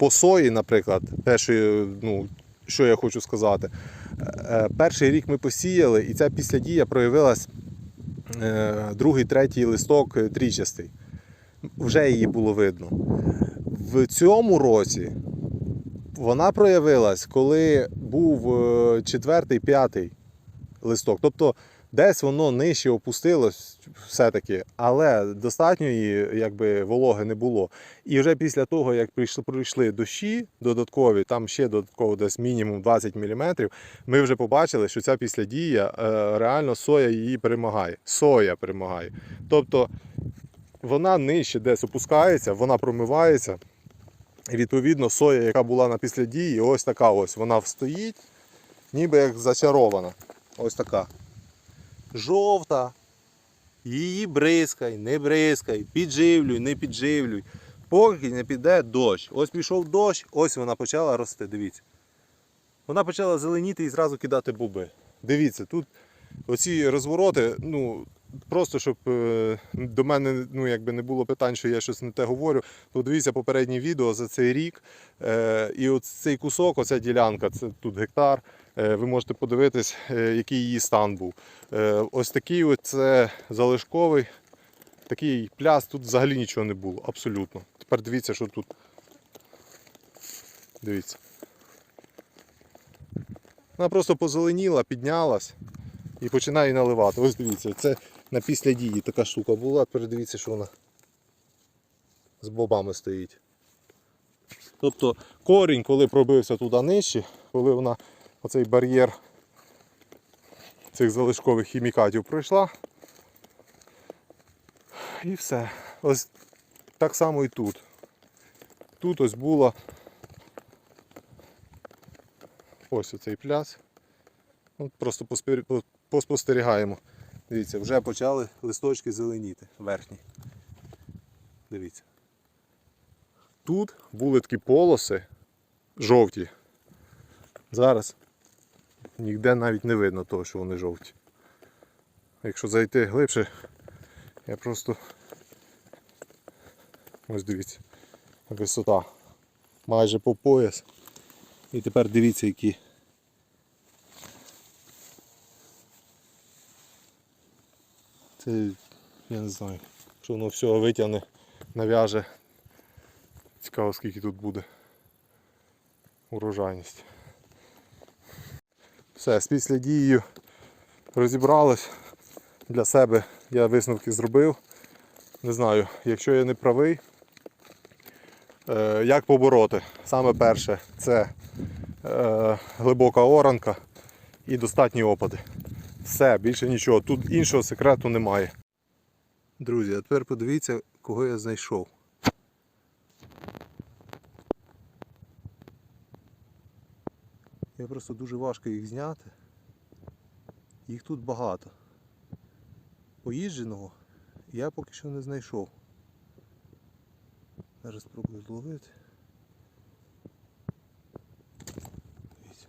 по сої, наприклад, те, що, ну, що я хочу сказати, е, перший рік ми посіяли, і ця післядія проявилась е, другий, третій листок е, трічастий. Вже її було видно. В цьому році вона проявилась, коли був е, четвертий, п'ятий листок. Тобто десь воно нижче опустилось все-таки, але достатньої якби, вологи не було. І вже після того, як прийшли, прийшли дощі додаткові, там ще додатково десь мінімум 20 мм, ми вже побачили, що ця післядія е, реально соя її перемагає. Соя перемагає. Тобто вона нижче десь опускається, вона промивається. І відповідно соя, яка була на післядії, ось така ось. Вона встоїть, ніби як зачарована. Ось така. Жовта. Її бризкай, не бризкай, підживлюй, не підживлюй. Поки не піде дощ. Ось пішов дощ, ось вона почала рости. Дивіться. Вона почала зеленіти і зразу кидати боби. Дивіться, тут оці розвороти, ну, просто щоб е, до мене ну, якби не було питань, що я щось не те говорю, то дивіться попереднє відео за цей рік. Е, і от цей кусок, оця ділянка, це тут гектар. Е, ви можете подивитись, е, який її стан був. Е, ось такий це залишковий, такий пляс, тут взагалі нічого не було, абсолютно. Тепер дивіться, що тут. Дивіться. Вона просто позеленіла, піднялась і починає наливати. Ось дивіться, це на після дії така штука була, тепер дивіться, що вона з бобами стоїть. Тобто корінь, коли пробився туди нижче, коли вона оцей бар'єр цих залишкових хімікатів пройшла. І все. Ось так само і тут. Тут ось було ось оцей пляс. От просто поспостерігаємо. Дивіться, вже почали листочки зеленіти верхні. Дивіться. Тут були такі полоси жовті. Зараз ніде навіть не видно того, що вони жовті. Якщо зайти глибше, я просто ось дивіться, висота. Майже по пояс. І тепер дивіться, які. Це я не знаю, що воно все витягне, нав'яже. Цікаво скільки тут буде урожайність. Все, з після дією розібрались. Для себе я висновки зробив. Не знаю, якщо я не правий, е, як побороти? Саме перше це е, глибока оранка і достатні опади. Все, більше нічого. Тут іншого секрету немає. Друзі, а тепер подивіться, кого я знайшов. Я просто дуже важко їх зняти. Їх тут багато. Поїждженого я поки що не знайшов. Зараз спробую зловити. Дивіться.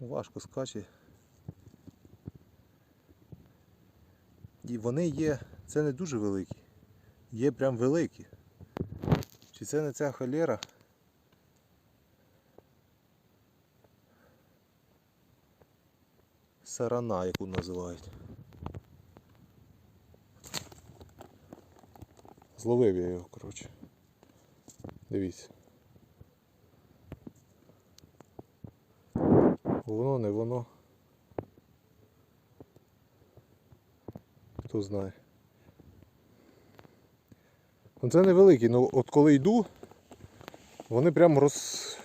Важко скаче. І вони є, це не дуже великі, є прям великі. Чи це не ця холера? Сарана, яку називають. Зловив я його, коротше. Дивіться. Воно не воно. Хто знає. Ну це невеликий, ну от коли йду, вони прям роз...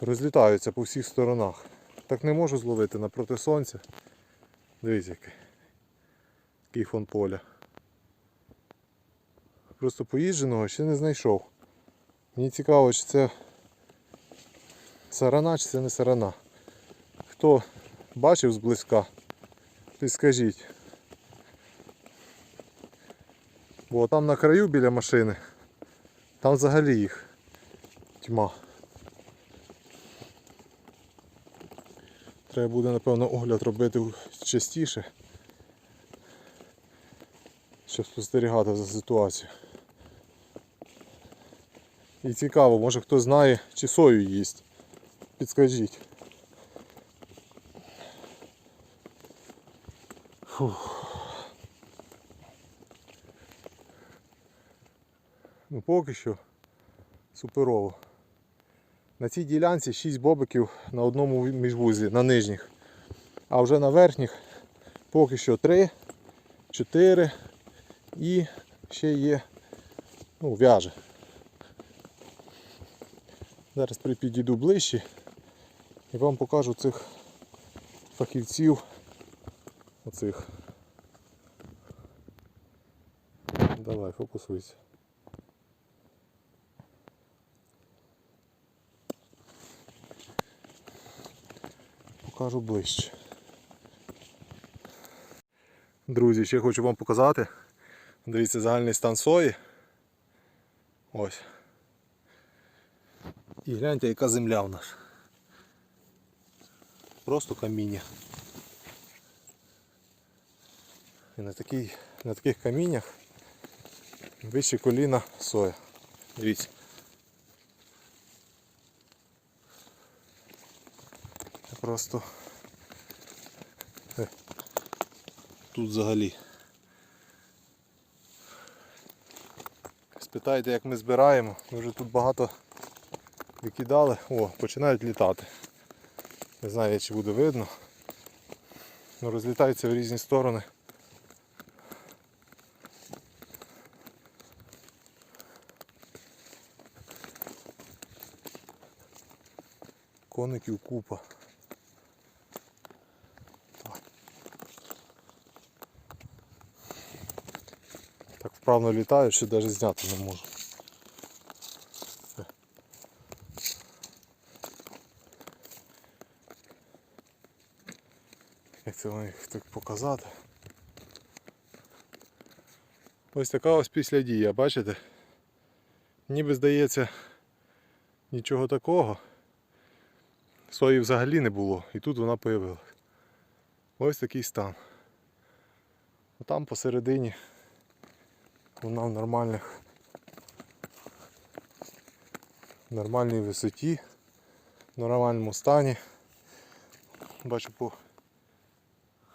розлітаються по всіх сторонах. Так не можу зловити напроти сонця. Дивіться який. Який фон поля. Просто поїждженого ще не знайшов. Мені цікаво, чи це сарана, чи це не сарана. Хто бачив зблизька, підскажіть. Бо там на краю біля машини, там взагалі їх тьма. Треба буде, напевно, огляд робити частіше, щоб спостерігати за ситуацією. І цікаво, може хто знає, чи сою їсть. Підскажіть. Фух. Ну поки що суперово. На цій ділянці 6 бобиків на одному міжвузлі, на нижніх. А вже на верхніх поки що 3, 4 і ще є ну, в'яже. Зараз підійду ближче і вам покажу цих фахівців. Оцих. Давай, фокусуйся. Покажу ближче. Друзі, ще хочу вам показати. Дивіться загальний стан сої. Ось. І гляньте, яка земля в нас. Просто каміння. І на, такій, на таких каміннях вище коліна соя. Дивіться. Просто тут взагалі. Спитайте, як ми збираємо. Ми вже тут багато викидали. О, починають літати. Не знаю, чи буде видно. Ну, розлітаються в різні сторони. Коників купа. Вправно літають, що навіть зняти не можу. Як це вам їх так показати? Ось така ось після дія, бачите? Ніби здається нічого такого. Сої взагалі не було і тут вона появилась. Ось такий стан. Там посередині вона в нормальних нормальній висоті, в нормальному стані. Бачу по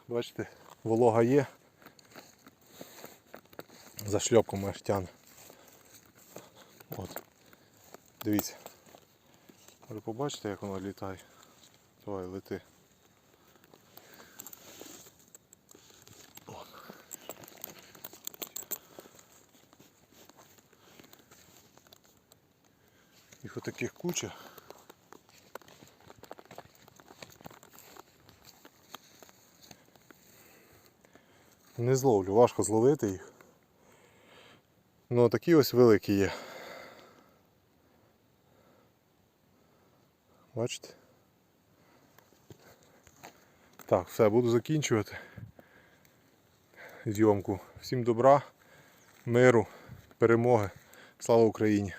бачите, волога є. За шльопком аж тяне. От. Дивіться. Ви побачите, як воно літає. Давай, лети. Їх отаких куча. Не зловлю, важко зловити їх. Ну такі ось великі є. Бачите? Так, все, буду закінчувати зйомку. Всім добра, миру, перемоги. Слава Україні!